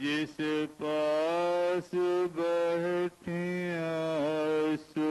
جس پاس بہتیاں سو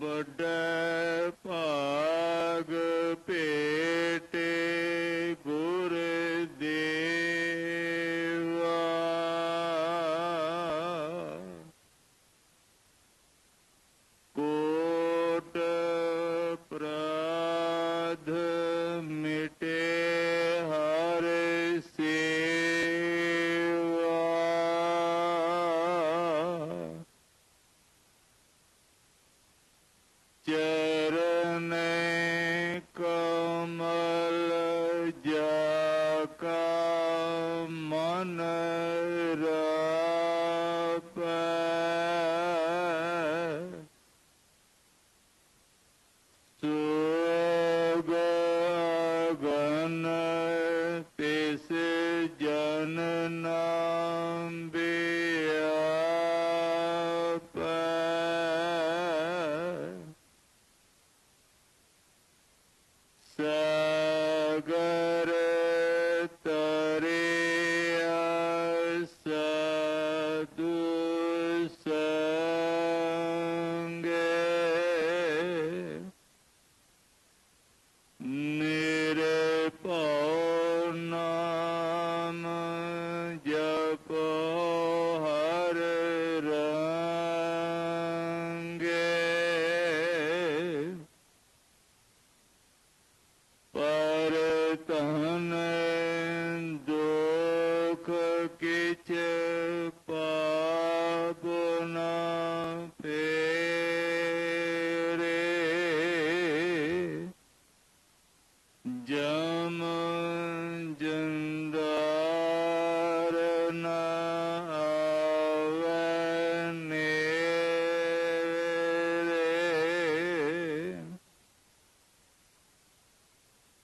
but Be. ਜਮ ਜੰਦਾਰ ਨਾ ਆਵੇ ਨੇਰੇ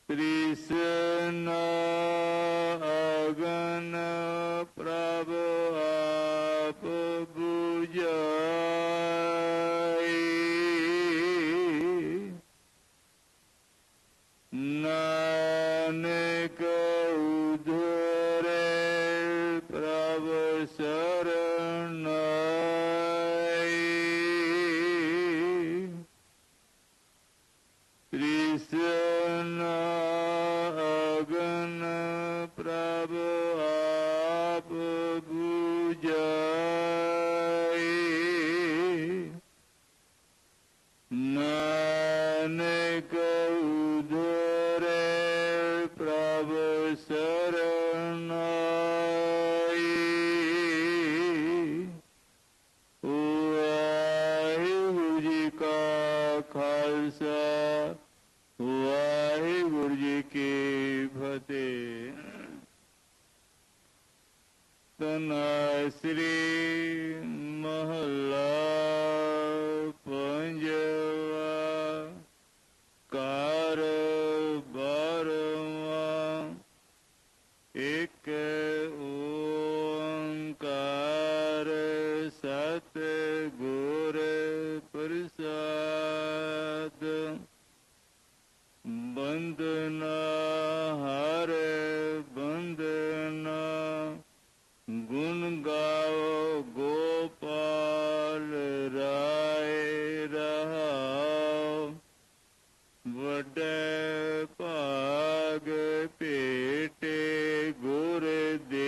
ਕ੍ਰਿਸ਼ਨ ਅਗਨ ਪ੍ਰਭ कृष्ण अगन प्रभु आप Spirit. ਗੁਣ ਗਾਓ ਗੋਪਾਲ ਰਾਏ ਰਹਾਓ। ਵੱਡੇ ਭਾਗ ਭੇਟੇ ਗੁਰ ਦੇ